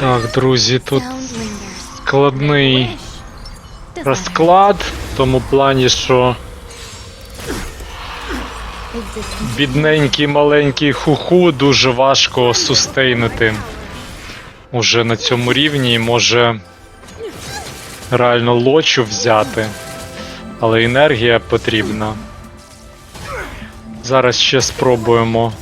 Так, друзі, тут складний розклад, в тому плані, що бідненький маленький хуху дуже важко сустейнити уже на цьому рівні може реально лочу взяти. Але енергія потрібна. Зараз ще спробуємо.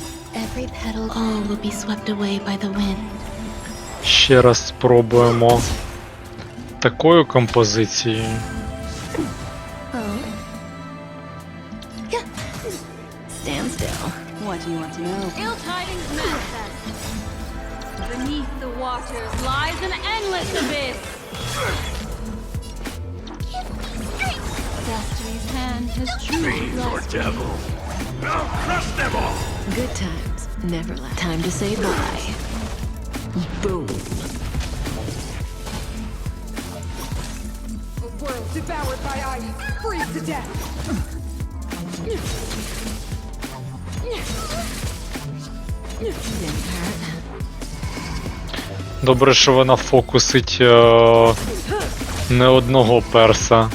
Ще раз спробуємо такою композицією. Oh. Stand still. What do you want to know? Ill tidings manifest. Beneath the waters lies an endless abyss. Destiny's hand has truly blessed me. Good times never last. Time to say bye. Boom. A world devoured by ice, freeze to death. Добре, що вона фокусить е- не одного перса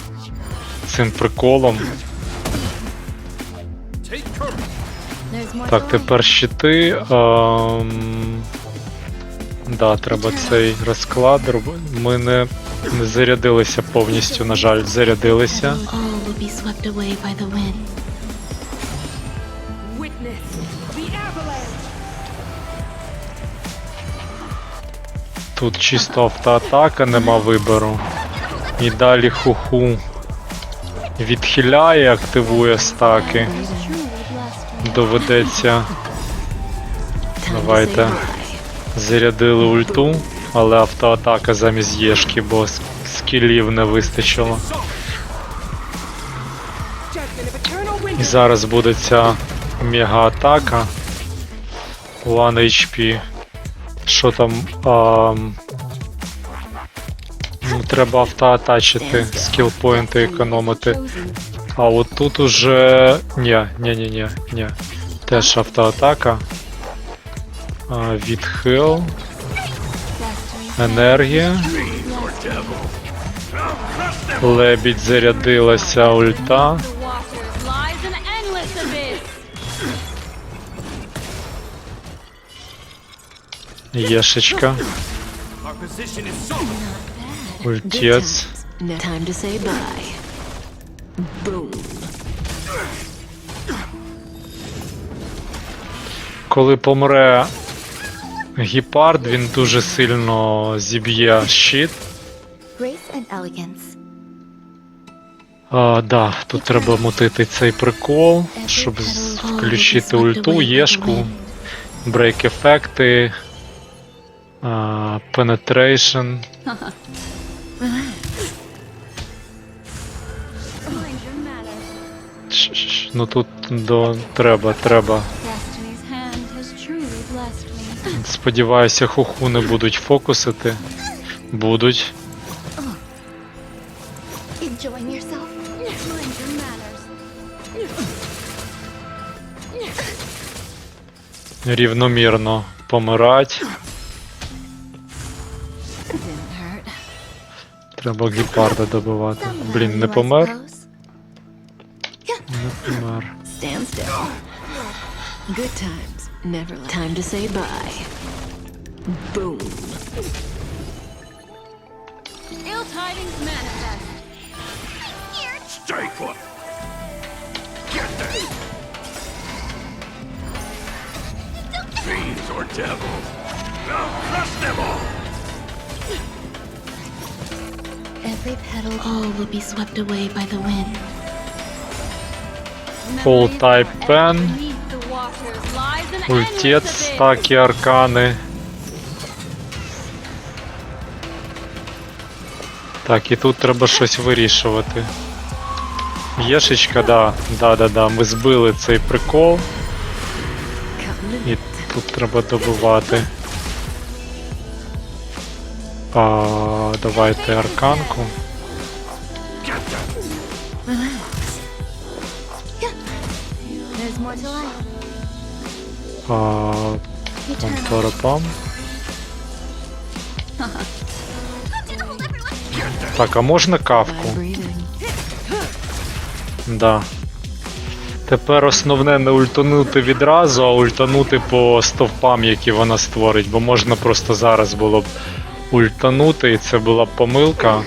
цим приколом. Так, тепер щити. Ем... Да, треба цей розклад. Ми не, не зарядилися повністю, на жаль, зарядилися. Тут чисто автоатака, нема вибору. І далі хуху відхиляє, активує стаки. Доведеться. Давайте. Зарядили ульту, але автоатака замість єшки, бо скілів не вистачило. І зараз буде ця мега-атака. 1 HP. Що там? ам, ну, треба автоатачити, скілпоінти економити. А от тут уже. Ні, ні, ні, ні, ні. Теж автоатака. Відхил, енергія. Лебідь зарядилася ульта. Єшечка. Ультець. Коли помре гепард, він дуже сильно зіб'є щит. А, да, тут треба мутити цей прикол, щоб включити ульту, єшку, брейк ефекти. Ш-ш-ш, Ну тут до треба, треба. Сподіваюся, хуху не будуть фокусити. Будуть. Рівномірно помирать. Треба гепарда добивати. Блін, не помер? Не помер. Good times never last. Time to say bye. Boom. Ill tidings manifest. Stay put. Get them. Fiends or devils. I'll crush them all. Every petal all will be swept away by the wind. Full type forever. pen. Ультець, abyss. стаки, аркани. Так, і тут треба щось вирішувати. Єшечка, да, да, да, да. Ми збили цей прикол. І тут треба добивати. А, давайте арканку. There's more to life. А, Eternal. Пам-парапам. Так, а можна кавку? Да. Тепер основне не ультанути відразу, а ультанути по стовпам, які вона створить, бо можна просто зараз було б ультанути, і це була б помилка.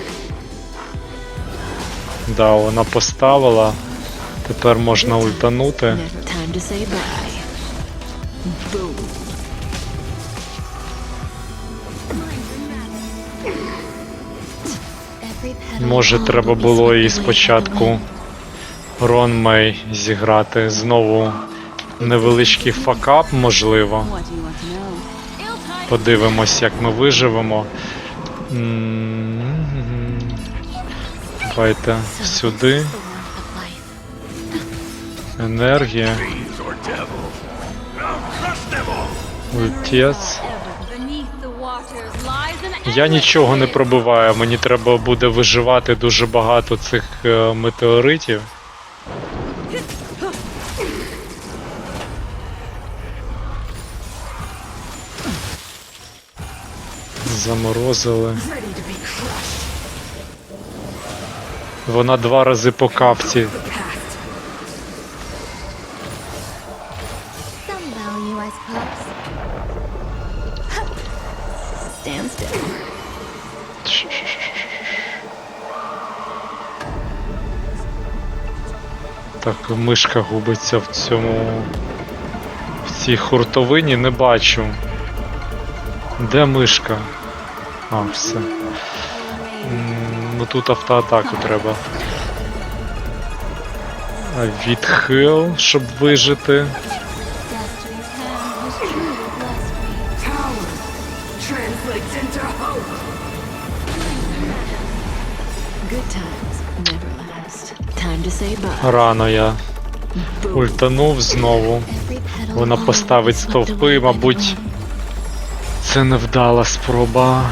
Да, вона поставила. Тепер можна ультанути. Може, треба було і спочатку. Рон Мей зіграти. Знову невеличкий факап, можливо. Подивимось, як ми виживемо. Давайте сюди. Енергія. An Я нічого не пробиваю, мені треба буде виживати дуже багато цих е, метеоритів. Заморозили. Вона два рази по капці. Мишка губиться в цьому. В цій хуртовині не бачу. Де мишка? А, все. Ну тут автоатаку треба. Відхил, щоб вижити. Рано я ультанув знову. Вона поставить стовпи, мабуть. Це невдала спроба.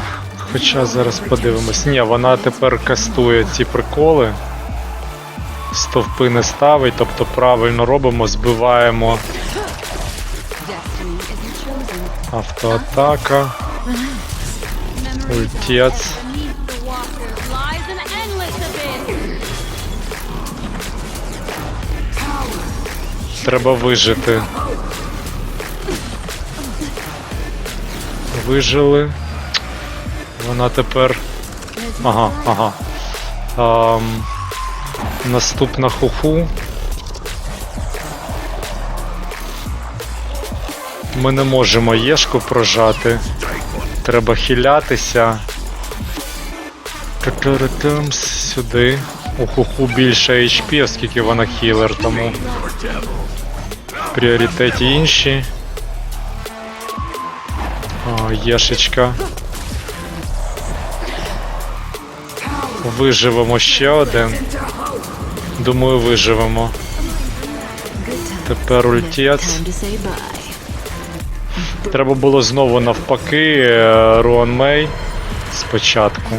Хоча зараз подивимось. Ні, вона тепер кастує ці приколи. Стовпи не ставить, тобто правильно робимо, збиваємо автоатака. Memories Треба вижити. Вижили. Вона тепер. Ага, ага. Ам, наступна хуху. Ми не можемо єшку прожати. Треба хилятися. Сюди. У хуху більше HP, оскільки вона хілер, тому пріоритеті інші. О, єшечка. Виживемо ще один. Думаю, виживемо. Тепер bye. Треба було знову навпаки е, Руан Мей спочатку.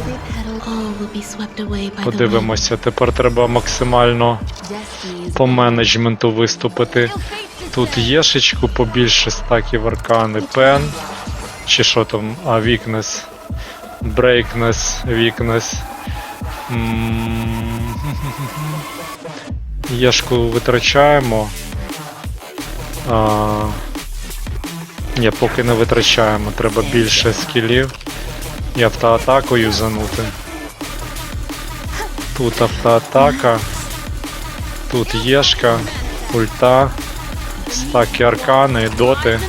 Подивимося. Тепер треба максимально по менеджменту виступити. Тут єшечку побільше стаків аркани. Пен. Чи що там? А, вікнес. Брейкнес, вікнес. Єшку витрачаємо. А, ні, поки не витрачаємо. Треба більше скілів. І автоатаку юзанути. Тут автоатака. Тут єшка, ульта, стаки аркани, доти.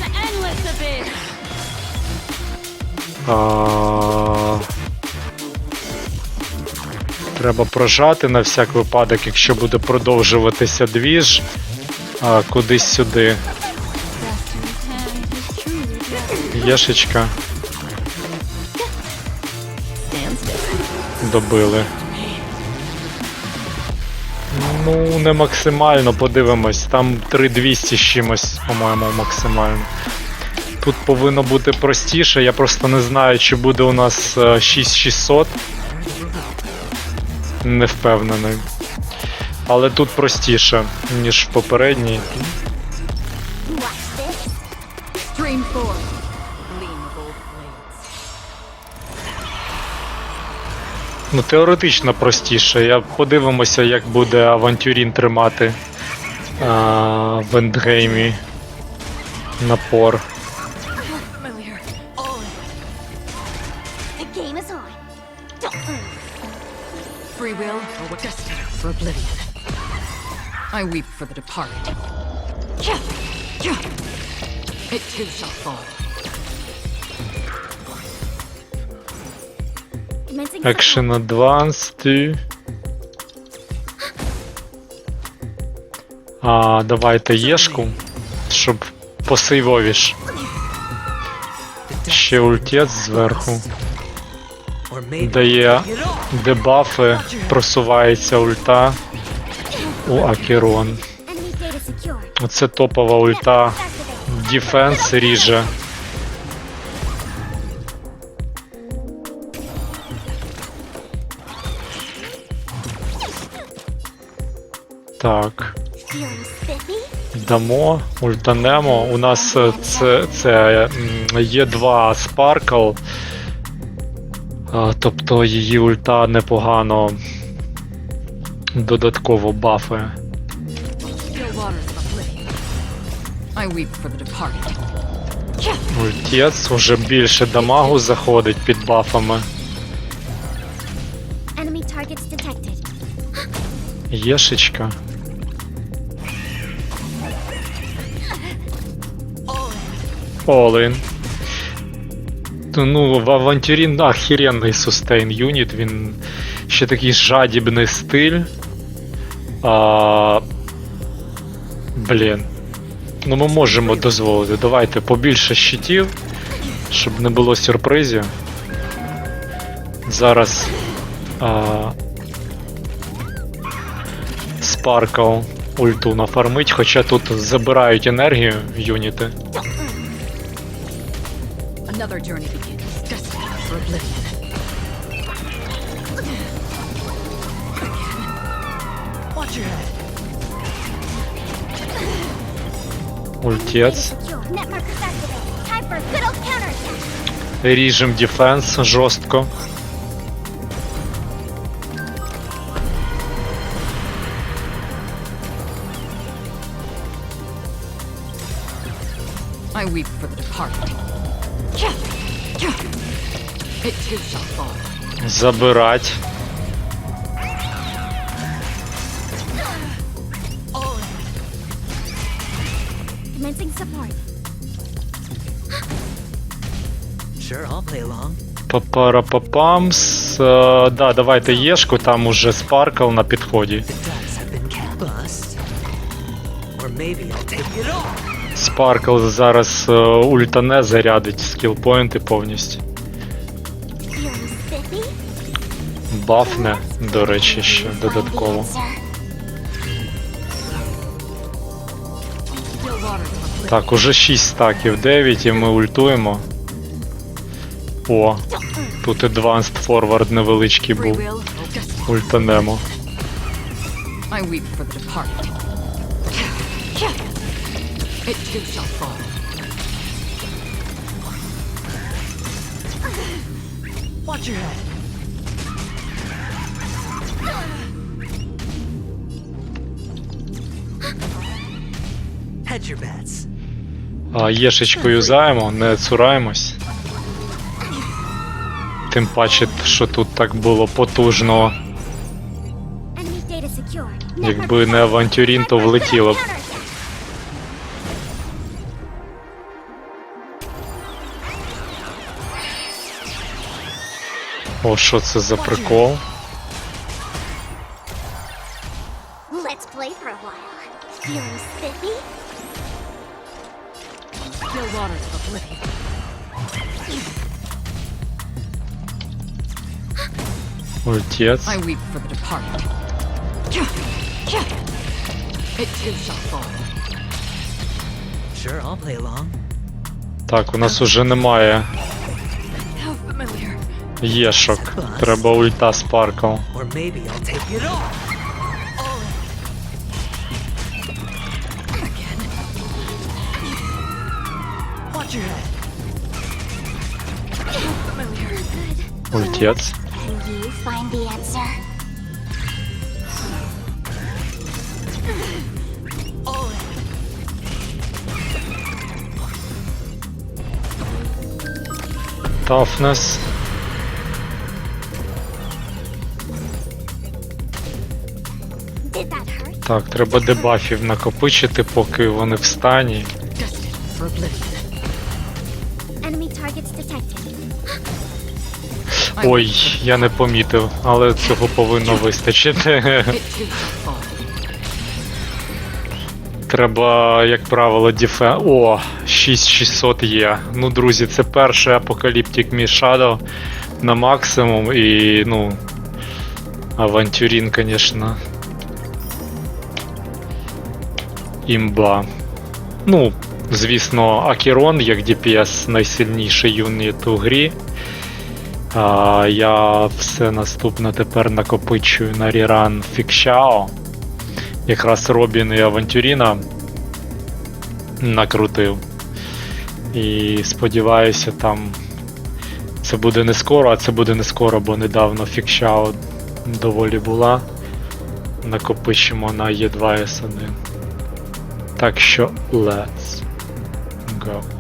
Треба прожати на всяк випадок, якщо буде продовжуватися двіж. Кудись сюди. Єшечка добили. Ну, не максимально, подивимось. Там 3200 з чимось, по-моєму, максимально. Тут повинно бути простіше, я просто не знаю, чи буде у нас е, 6600. Не впевнений. Але тут простіше, ніж в попередній. Ну, теоретично простіше. Я подивимося, як буде авантюрін тримати а, в ендгеймі напор. Free will or what? Destiny for oblivion. I weep for the departed. It too shall fall. Action Advanced. А, давайте єшку, щоб посейвовіш. Ще ультець зверху. Дає дебафи, просувається ульта у Акерон. Оце топова ульта. Дефенс ріже. Так. Дамо, ультанемо. У нас е, це, це є два Sparkle. Тобто її ульта непогано додатково departed. Ультець уже більше дамагу заходить під бафами. Єшечка. Олин. Ну, в авантюрі охеренний сустейн юніт, він ще такий жадібний стиль. А... Блін. Ну ми можемо дозволити. Давайте побільше щитів, щоб не було сюрпризів. Зараз. А... Спаркл ульту нафармить, хоча тут забирають енергію в юніти. Another journey begins. Destiny for oblivion. Watch your head. Ультець. Secure. Net markers activate. Time for a good old counterattack. Ріжем дефенс жорстко. I weep for the departed. Забирать. Папарапапамс. Е, Да, давайте єшку, там уже спаркл на підході. Спаркл зараз е, ультане зарядить скілпоінти повністю. Бафне, до речі, ще додатково. Так, уже 6 стаків, 9 і ми ультуємо. О, тут Advanced Forward невеличкий був. Ультанемо. Watch your head. А єшечку юзаємо, не цураємось. Тим паче, що тут так було потужно. Якби не авантюрін, то влетіло б. О, що це за прикол? Still waters of oblivion. Ультець. I weep for the departed. It too shall fall. Sure, I'll play along. Так, у нас уже немає How familiar. єшок. Треба ульта спаркл. Or maybe I'll take it all. Watch your head. Familiar. Ультець. Can you find the answer? Toughness. Did that hurt? Так, треба дебафів накопичити, поки вони в стані. Dusted For oblivion. Ой, я не помітив, але цього повинно вистачити. Треба, як правило, діфе. О, 6600 є. Ну, друзі, це перший апокаліптик Мі Shadow на максимум і, ну. Авантюрін, звісно. Імба. Ну, звісно, Акерон як DPS найсильніший юніт у грі. А, я все наступне тепер накопичую на Ріран Фікшао. Якраз Робін і Авантюріна накрутив. І сподіваюся, там це буде не скоро, а це буде не скоро, бо недавно Фікшао доволі була. Накопичимо на Е2С1. Так що let's Ciao.